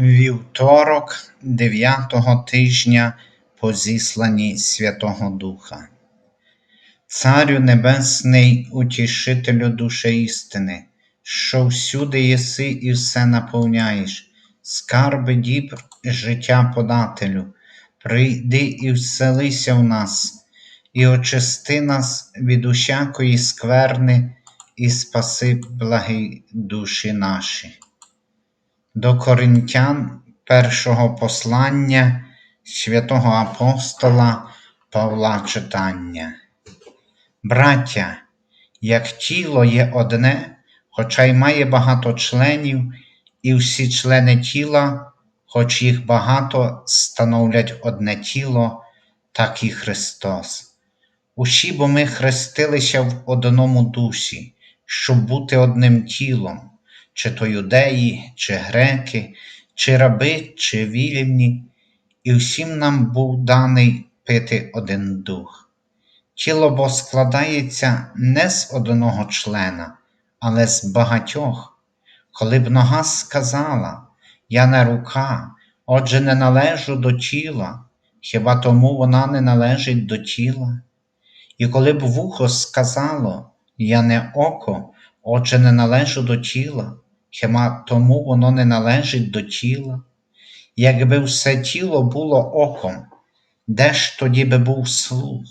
Вівторок дев'ятого тижня по зісланні Святого Духа. Царю Небесний, утішителю душі істини, що всюди єси і все наповняєш, скарби дібр життя подателю, прийди і вселися в нас, і очисти нас від усякої скверни, і спаси благі душі наші. До Коринтян першого послання святого апостола Павла читання. Браття, як тіло є одне, хоча й має багато членів, і всі члени тіла, хоч їх багато, становлять одне тіло, так і Христос. Усі бо ми хрестилися в одному дусі, щоб бути одним тілом чи то юдеї, чи греки, чи раби, чи вільні, і всім нам був даний пити один дух. Тіло бо складається не з одного члена, але з багатьох. Коли б нога сказала, Я не рука, отже, не належу до тіла, хіба тому вона не належить до тіла? І коли б вухо сказало, Я не око, отже, не належу до тіла, хіба тому воно не належить до тіла? Якби все тіло було оком, де ж тоді би був слух,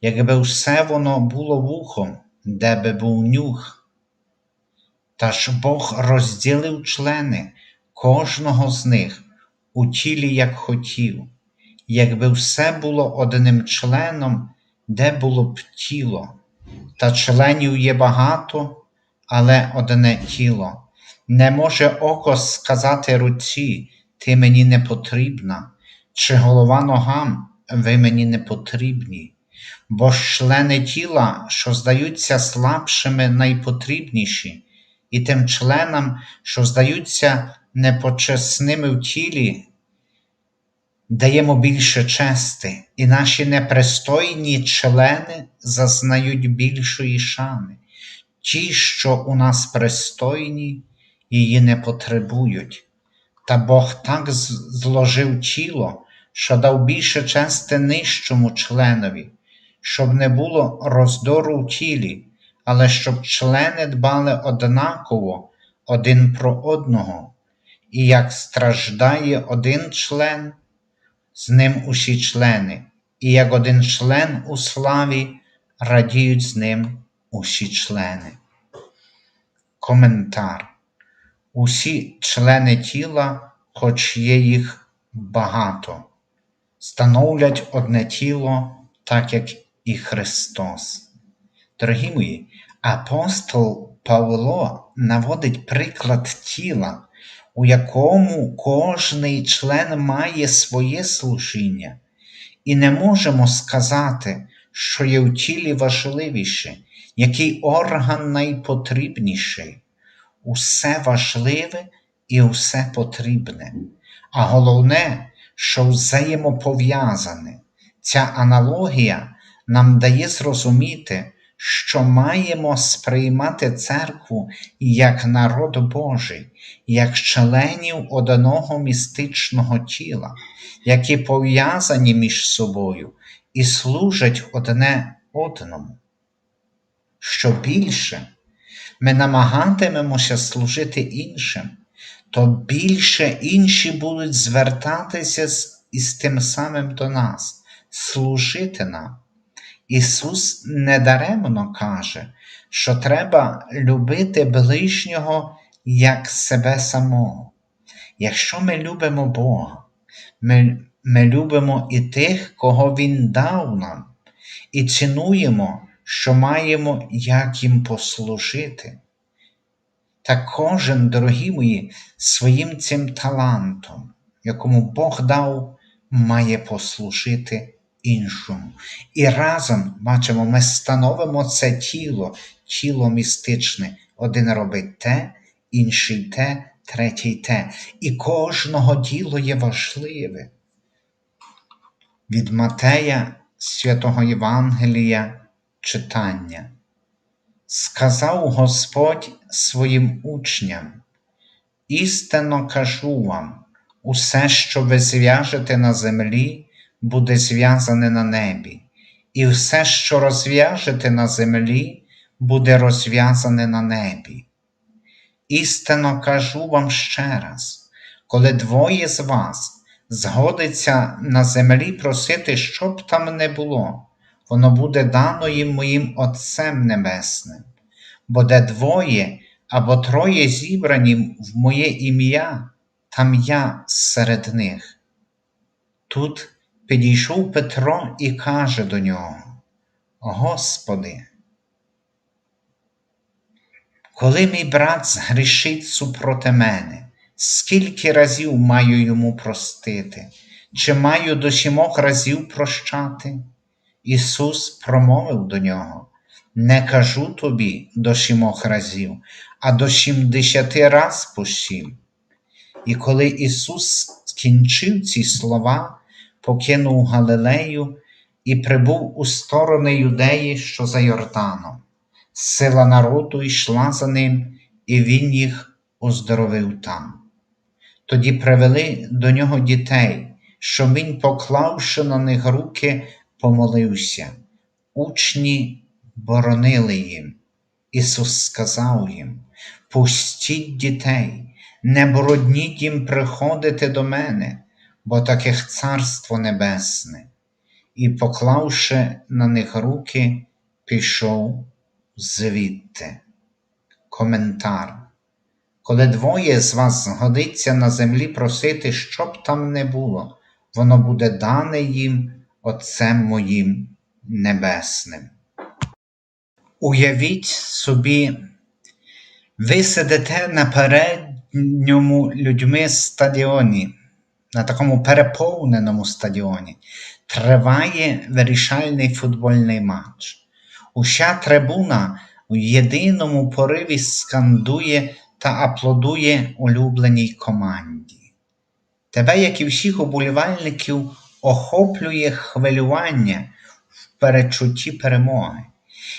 якби все воно було вухом, де би був нюх? Та ж Бог розділив члени кожного з них у тілі, як хотів, якби все було одним членом, де було б тіло, та членів є багато, але одне тіло. Не може око сказати руці, ти мені не потрібна, чи голова ногам, ви мені не потрібні, бо ж члени тіла, що здаються слабшими, найпотрібніші, і тим членам, що здаються непочесними в тілі, даємо більше чести, і наші непристойні члени зазнають більшої шани. Ті, що у нас пристойні, її не потребують. Та Бог так зложив тіло, що дав більше чести нижчому членові, щоб не було роздору в тілі, але щоб члени дбали однаково один про одного, і як страждає один член, з ним усі члени, і як один член у славі радіють з ним усі члени. Коментар Усі члени тіла, хоч є їх багато, становлять одне тіло, так як і Христос. Дорогі мої, апостол Павло наводить приклад тіла, у якому кожний член має своє служіння, і не можемо сказати, що є в тілі важливіше, який орган найпотрібніший усе важливе і усе потрібне, а головне, що взаємопов'язане. Ця аналогія нам дає зрозуміти, що маємо сприймати церкву як народ Божий, як членів одного містичного тіла, які пов'язані між собою і служать одне одному. Що більше, ми намагатимемося служити іншим, то більше інші будуть звертатися із тим самим до нас, служити нам. Ісус недаремно каже, що треба любити ближнього як себе самого. Якщо ми любимо Бога, ми, ми любимо і тих, кого Він дав нам, і цінуємо що маємо як їм послужити. Та кожен, дорогі мої, своїм цим талантом, якому Бог дав, має послужити іншому. І разом, бачимо, ми становимо це тіло, тіло містичне. Один робить те, інший те, третій те. І кожного діло є важливе. Від Матея святого Євангелія читання. Сказав Господь своїм учням, істинно кажу вам, Усе, що ви зв'яжете на землі, буде зв'язане на небі, і все, що розв'яжете на землі, буде розв'язане на небі. Істинно кажу вам ще раз, коли двоє з вас згодиться на землі просити, що б там не було, воно буде дано їм моїм Отцем Небесним, бо де двоє або троє зібрані в моє ім'я, там я серед них. Тут підійшов Петро і каже до нього: Господи, коли мій брат згрішить супроти мене, скільки разів маю йому простити, чи маю до сімох разів прощати? Ісус промовив до нього: Не кажу тобі до сімох разів, а до сімдесяти раз по сім. І коли Ісус скінчив ці слова, покинув Галилею і прибув у сторони Юдеї, що за Йорданом. Сила народу йшла за ним, і він їх оздоровив там. Тоді привели до нього дітей, що він, поклавши на них руки, помолився. Учні боронили їм. Ісус сказав їм: Пустіть дітей, не брудніть їм приходити до мене, бо таких царство небесне. І, поклавши на них руки, пішов звідти. Коментар. Коли двоє з вас згодиться на землі просити, що б там не було, воно буде дане їм Отцем моїм Небесним. Уявіть собі, ви сидите на передньому людьми стадіоні, на такому переповненому стадіоні. Триває вирішальний футбольний матч. Уся трибуна у єдиному пориві скандує та аплодує улюбленій команді. Тебе, як і всіх уболівальників, охоплює хвилювання в перечутті перемоги.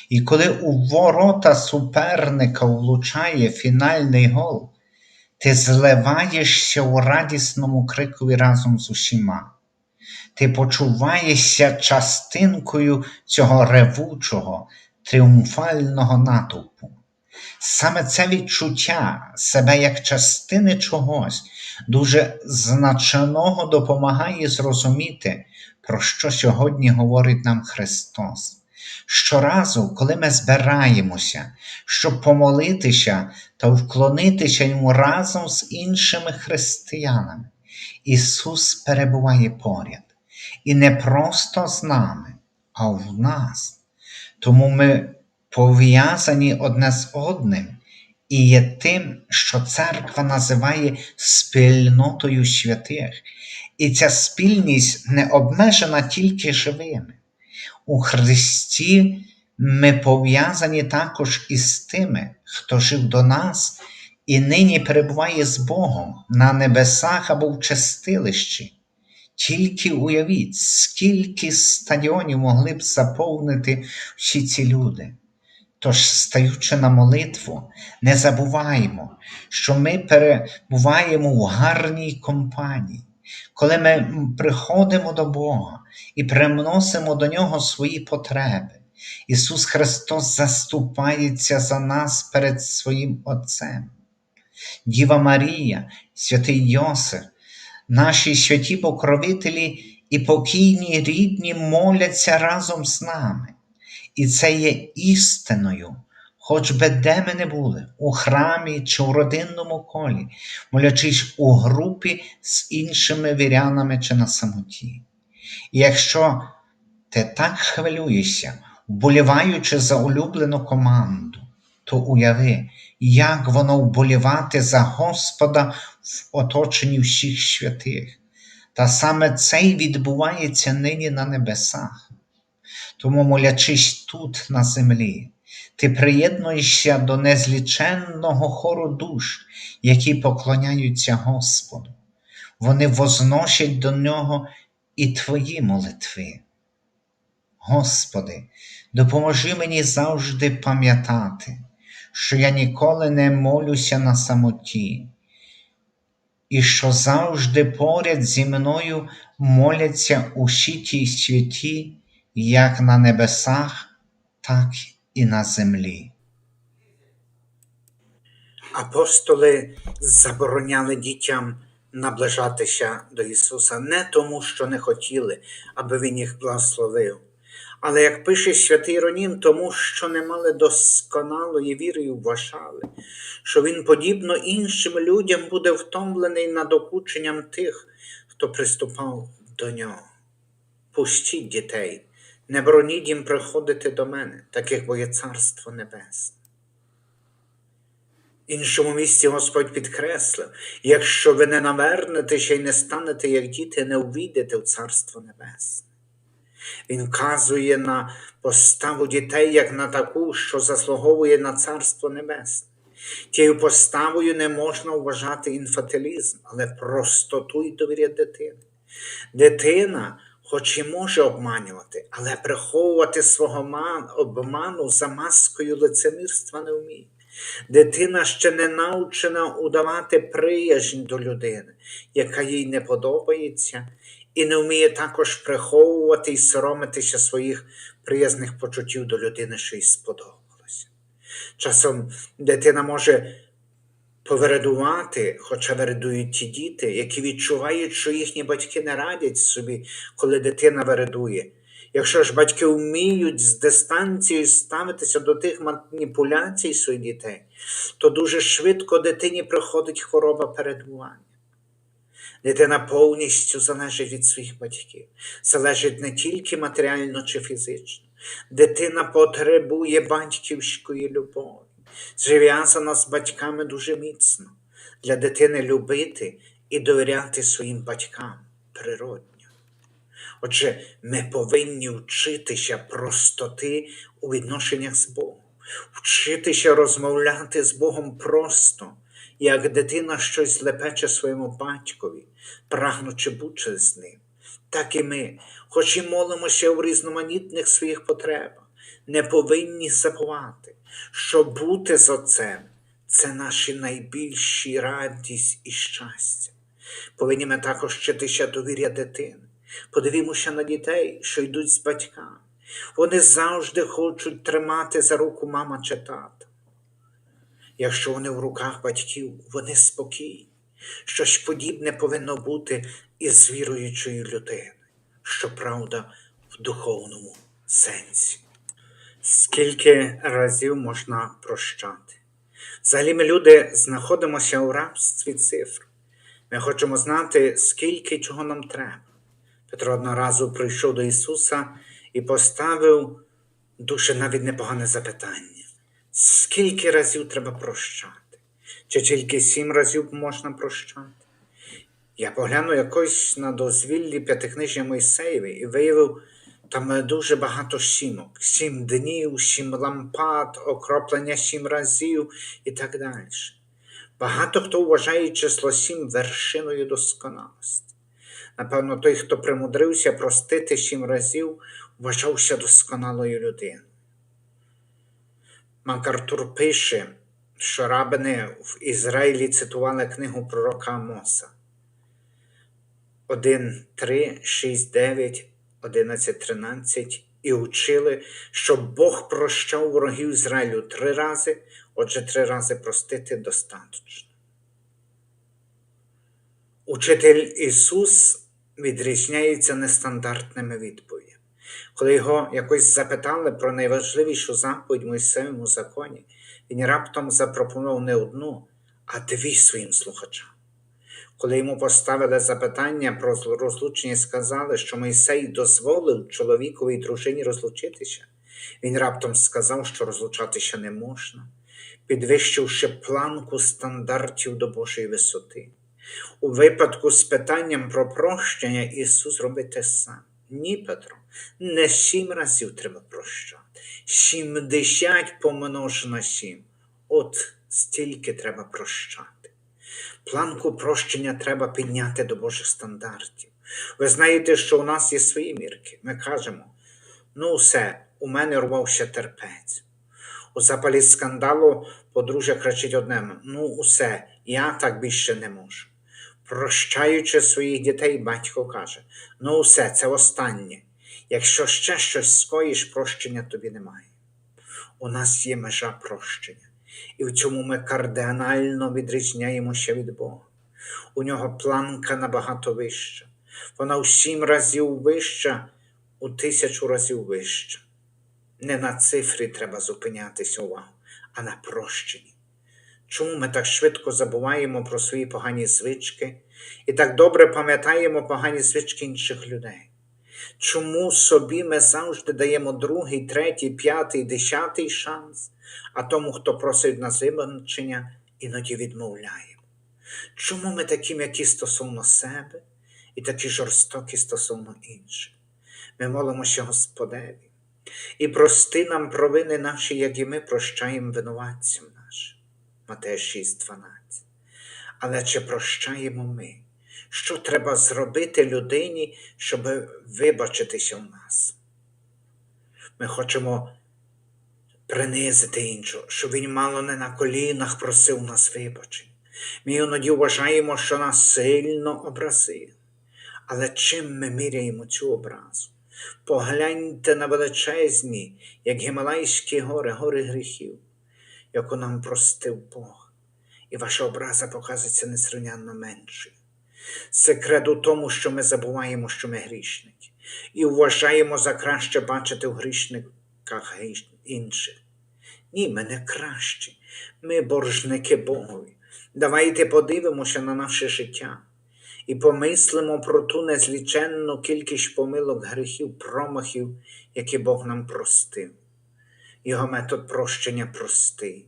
І коли у ворота суперника влучає фінальний гол, ти зливаєшся у радісному крикові разом з усіма. Ти почуваєшся частинкою цього ревучого, тріумфального натовпу. Саме це відчуття себе як частини чогось дуже значного допомагає зрозуміти, про що сьогодні говорить нам Христос. Щоразу, коли ми збираємося, щоб помолитися та вклонитися йому разом з іншими християнами, Ісус перебуває поряд і не просто з нами, а в нас. Тому ми пов'язані одне з одним і є тим, що церква називає спільнотою святих. І ця спільність не обмежена тільки живими. У Христі ми пов'язані також із тими, хто жив до нас і нині перебуває з Богом на небесах або в чистилищі. Тільки уявіть, скільки стадіонів могли б заповнити всі ці люди. Тож, стаючи на молитву, не забуваємо, що ми перебуваємо в гарній компанії, коли ми приходимо до Бога і приносимо до Нього свої потреби. Ісус Христос заступається за нас перед Своїм Отцем. Діва Марія, святий Йосиф, наші святі покровителі і покійні рідні моляться разом з нами. І це є істиною, хоч би де ми не були, у храмі чи у родинному колі, молячись у групі з іншими вірянами чи на самоті. І якщо ти так хвилюєшся, вболіваючи за улюблену команду, то уяви, як воно вболівати за Господа в оточенні всіх святих. Та саме це й відбувається нині на небесах. Тому, молячись тут, на землі, ти приєднуєшся до незліченного хору душ, які поклоняються Господу. Вони возносять до нього і твої молитви. Господи, допоможи мені завжди пам'ятати, що я ніколи не молюся на самоті, і що завжди поряд зі мною моляться усі ті святі, як на небесах, так і на землі. Апостоли забороняли дітям наближатися до Ісуса не тому, що не хотіли, аби Він їх благословив, але, як пише святий Ронін, тому що не мали досконалої віри і вважали, що Він, подібно іншим людям, буде втомлений над окученням тих, хто приступав до нього. Пустіть дітей, не броніть їм приходити до мене, таких бо є Царство Небесне. Іншому місці Господь підкреслив, якщо ви не навернетеся і не станете, як діти, не увійдете в Царство Небесне. Він вказує на поставу дітей як на таку, що заслуговує на Царство Небесне. Тією поставою не можна вважати інфантилізм, але простоту і довір'я дитини. Дитина, хоч і може обманювати, але приховувати свого ман- обману за маскою лицемірства не вміє. Дитина ще не навчена удавати приязнь до людини, яка їй не подобається, і не вміє також приховувати і соромитися своїх приязних почуттів до людини, що їй сподобалося. Часом дитина може повередувати, хоча вередують ті діти, які відчувають, що їхні батьки не радять собі, коли дитина вередує. Якщо ж батьки вміють з дистанцією ставитися до тих маніпуляцій своїх дітей, то дуже швидко дитині приходить хвороба передування. Дитина повністю залежить від своїх батьків, залежить не тільки матеріально чи фізично. Дитина потребує батьківської любові, зв'язана з батьками дуже міцно. Для дитини любити і довіряти своїм батькам природньо. Отже, ми повинні вчитися простоти у відношеннях з Богом, вчитися розмовляти з Богом просто, як дитина щось лепече своєму батькові, прагнучи бути з ним. Так і ми, хоч і молимося в різноманітних своїх потребах, не повинні забувати, що бути з Отцем це наші найбільші радість і щастя. Повинні ми також вчитися довір'я дитини. Подивімося на дітей, що йдуть з батьками. Вони завжди хочуть тримати за руку мама чи тата. Якщо вони в руках батьків, вони спокійні. Щось подібне повинно бути і з віруючою людиною, щоправда, в духовному сенсі. Скільки разів можна прощати? Взагалі ми люди знаходимося у рабстві цифр. Ми хочемо знати, скільки чого нам треба. Петро одного разу прийшов до Ісуса і поставив дуже навіть непогане запитання. Скільки разів треба прощати? Чи тільки сім разів можна прощати? Я поглянув якось на дозвіллі п'ятикнижжя Мойсеєві і виявив там дуже багато сімок. Сім днів, сім лампад, окроплення сім разів і так далі. Багато хто вважає число сім вершиною досконалості. Напевно, той, хто примудрився простити сім разів, вважався досконалою людиною. МакАртур пише, що рабини в Ізраїлі цитували книгу пророка Амоса 1, 3, 6, 9, 11, 13 і учили, що Бог прощав ворогів Ізраїлю три рази, отже, три рази простити достатньо. Учитель Ісус відрізняється нестандартними відповідями. Коли його якось запитали про найважливішу заповідь в Мойсеєвому законі, він раптом запропонував не одну, а дві своїм слухачам. Коли йому поставили запитання про розлучення сказали, що Мойсей дозволив чоловікові і дружині розлучитися, він раптом сказав, що розлучатися не можна, підвищивши планку стандартів до Божої висоти. У випадку з питанням про прощення Ісус робить те саме. Ні, Петро, не сім разів треба прощати, сімдесят помножено на сім. От стільки треба прощати. Планку прощення треба підняти до Божих стандартів. Ви знаєте, що у нас є свої мірки. Ми кажемо: ну, все, у мене рвався терпець. У запалі скандалу подружжя кричить одному: ну, усе, я так більше не можу. Прощаючи своїх дітей, батько каже: ну, все, це останнє. Якщо ще щось скоїш, прощення тобі немає. У нас є межа прощення, і в цьому ми кардинально відрізняємося від Бога. У нього планка набагато вища. Вона у сім разів вища, у тисячу разів вища. Не на цифрі треба зупинятися увагу, а на прощенні. Чому ми так швидко забуваємо про свої погані звички і так добре пам'ятаємо погані звички інших людей? Чому собі ми завжди даємо другий, третій, п'ятий, десятий шанс, а тому, хто просить на вибачення, іноді відмовляємо? Чому ми такі м'які стосовно себе і такі жорстокі стосовно інших? Ми молимося Господеві і прости нам провини наші, як і ми прощаємо винуватцям нашим. Матея 6,12. Але чи прощаємо ми? Що треба зробити людині, щоб вибачитися в нас? Ми хочемо принизити іншого, щоб він мало не на колінах просив нас вибачень. Ми іноді вважаємо, що нас сильно образив. Але чим ми міряємо цю образу? Погляньте на величезні, як Гімалайські гори, гори гріхів, яку нам простив Бог, і ваша образа показується несрівнянно меншою. Секрет у тому, що ми забуваємо, що ми грішники, і вважаємо за краще бачити в грішниках інших. Ні, ми не кращі, ми боржники Богові. Давайте подивимося на наше життя і помислимо про ту незліченну кількість помилок, гріхів, промахів, які Бог нам простив. Його метод прощення простий.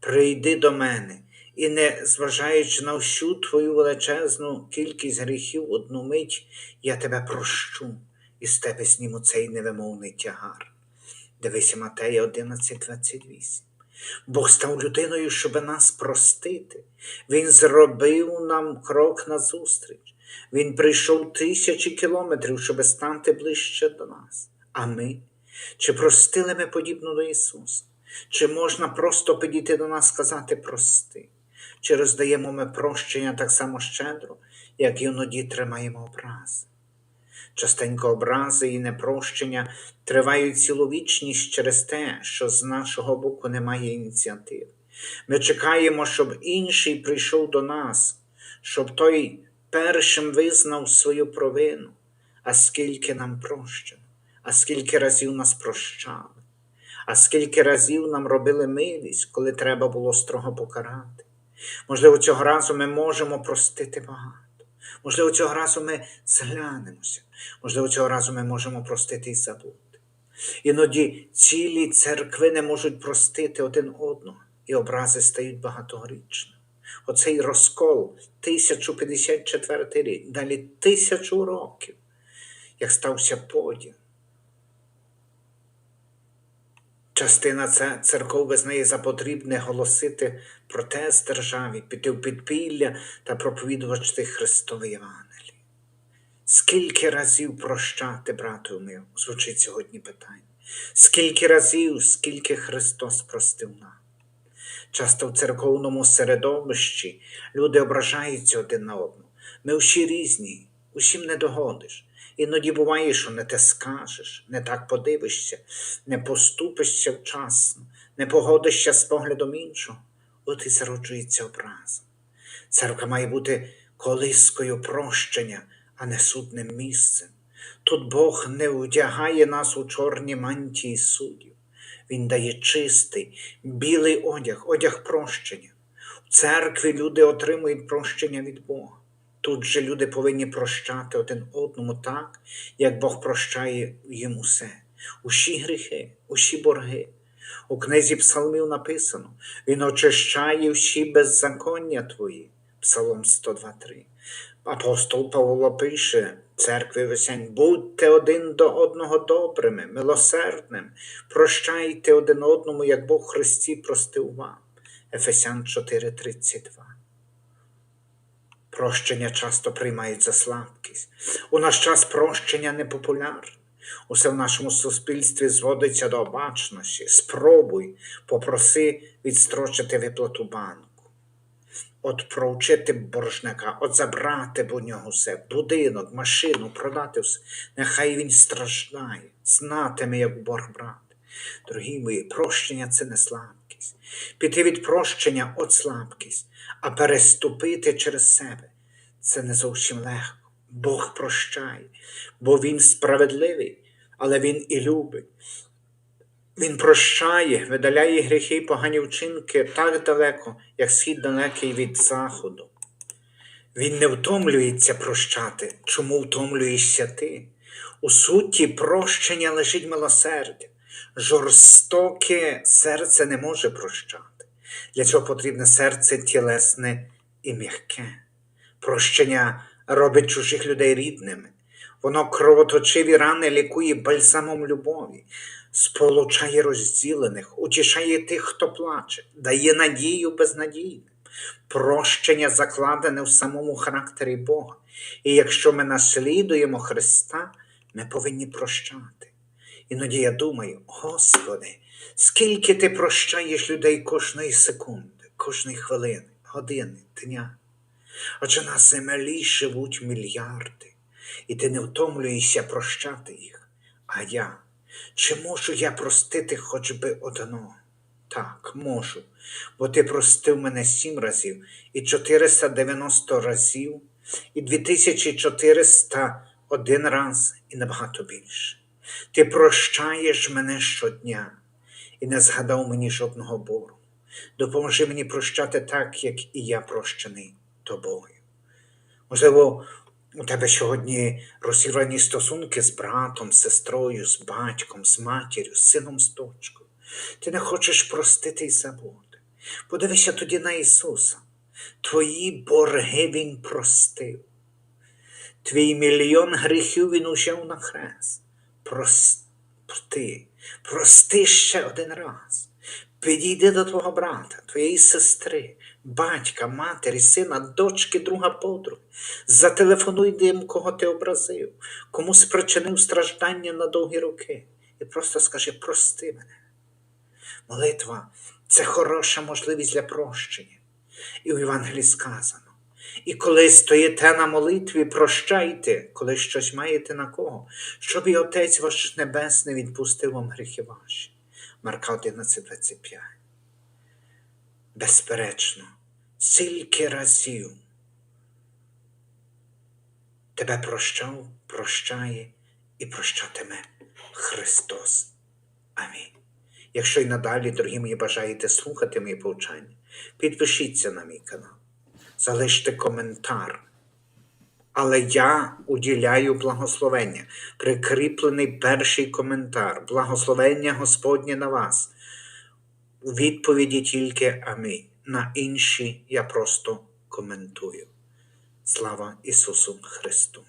Прийди до мене і, не зважаючи на всю твою величезну кількість гріхів, одну мить я тебе прощу і з тебе зніму цей невимовний тягар. Дивися Матея 11, 28. Бог став людиною, щоб нас простити. Він зробив нам крок назустріч. Він прийшов тисячі кілометрів, щоб стати ближче до нас. А ми? Чи простили ми подібно до Ісуса? Чи можна просто підійти до нас сказати прости? Чи роздаємо ми прощення так само щедро, як іноді тримаємо образи? Частенько образи і непрощення тривають цілу вічність через те, що з нашого боку немає ініціативи. Ми чекаємо, щоб інший прийшов до нас, щоб той першим визнав свою провину, а скільки нам прощено, а скільки разів нас прощали, а скільки разів нам робили милість, коли треба було строго покарати. Можливо, цього разу ми можемо простити багато. Можливо, цього разу ми зглянемося, можливо, цього разу ми можемо простити і забути. Іноді цілі церкви не можуть простити один одного, і образи стають багаторічними. Оцей розкол 1054 рік, далі тисячу років, як стався поділ. Частина це церков визнає за потрібне голосити протест державі, піти в підпілля та проповідувати Христове Євангеліє. Скільки разів прощати, брату мив, звучить сьогодні питання. Скільки разів, скільки Христос простив нам. Часто в церковному середовищі люди ображаються один на одного. Ми всі різні, усім не догодиш. Іноді буває, що не те скажеш, не так подивишся, не поступишся вчасно, не погодишся з поглядом іншого, от і зароджується образа. Церква має бути колискою прощення, а не судним місцем. Тут Бог не одягає нас у чорні мантії суддів. Він дає чистий, білий одяг, одяг прощення. В церкві люди отримують прощення від Бога. Тут же люди повинні прощати один одному так, як Бог прощає їм усе, усі гріхи, усі борги. У книзі Псалмів написано: Він очищає всі беззаконня твої. Псалом 102.3. Апостол Павло пише церкві Весень, будьте один до одного добрими, милосердним, прощайте один одному, як Бог Христі простив вам. Ефесян 4.32. Прощення часто приймають за слабкість. У наш час прощення непопулярне. Усе в нашому суспільстві зводиться до обачності. Спробуй, попроси відстрочити виплату банку. от провчити боржника, от забрати б у нього все, будинок, машину, продати все. Нехай він страждає, знатиме, як борг брати. Дорогі мої, прощення це не слабкість. Піти від прощення от слабкість, а переступити через себе це не зовсім легко. Бог прощає, бо Він справедливий, але Він і любить. Він прощає, видаляє гріхи й погані вчинки так далеко, як схід далекий від заходу. Він не втомлюється прощати. Чому втомлюєшся ти? У суті прощення лежить милосердя. Жорстоке серце не може прощати. Для цього потрібне серце тілесне і м'яке. Прощення робить чужих людей рідними. Воно кровоточиві рани лікує бальзамом любові, сполучає розділених, утішає тих, хто плаче, дає надію безнадійним. Прощення закладене в самому характері Бога. І якщо ми наслідуємо Христа, ми повинні прощати. Іноді я думаю, Господи, скільки ти прощаєш людей кожної секунди, кожної хвилини, години, дня. Адже на землі живуть мільярди, і ти не втомлюєшся прощати їх. А я, чи можу я простити хоч би одного? Так, можу, бо ти простив мене сім разів, і 490 разів, і 2401 раз, і набагато більше. Ти прощаєш мене щодня і не згадав мені жодного боргу. Допоможи мені прощати так, як і я прощений тобою. Можливо, у тебе сьогодні розірвані стосунки з братом, з сестрою, з батьком, з матір'ю, з сином, з дочкою. Ти не хочеш простити і забути. Подивися тоді на Ісуса. Твої борги Він простив. Твій мільйон гріхів Він узяв на хрест. Прости, прости ще один раз. Підійди до твого брата, твоєї сестри, батька, матері, сина, дочки, друга подруги. Зателефонуй їм, кого ти образив, кому спричинив страждання на довгі роки. І просто скажи, прости мене. Молитва це хороша можливість для прощення. І у Євангелії сказано. І коли стоїте на молитві, прощайте, коли щось маєте на кого, щоб і Отець ваш Небесний відпустив вам гріхи ваші. Марка 11:25. Безперечно, стільки разів тебе прощав, прощає і прощатиме Христос. Амінь. Якщо й надалі, дорогі мої, бажаєте слухати мої повчання, підпишіться на мій канал, залиште коментар. Але я уділяю благословення, прикріплений перший коментар, благословення Господнє на вас. У відповіді тільки Амінь. На інші я просто коментую. Слава Ісусу Христу!